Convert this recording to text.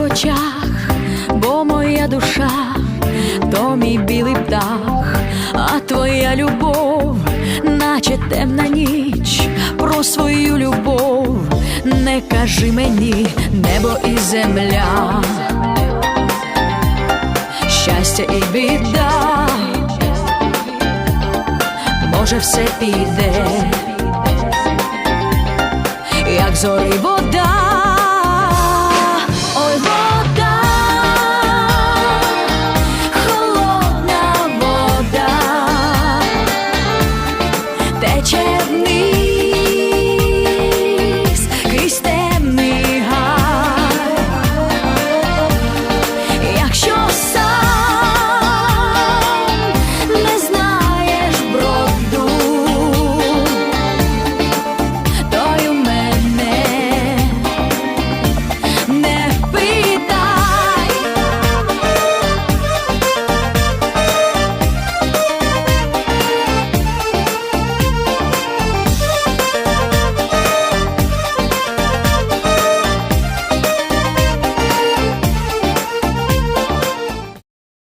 в очах, бо моя душа то мій білий птах, а твоя любов, наче темна ніч, про свою любов не кажи мені, небо і земля, щастя і біда, може, все піде, як зори в тече в них.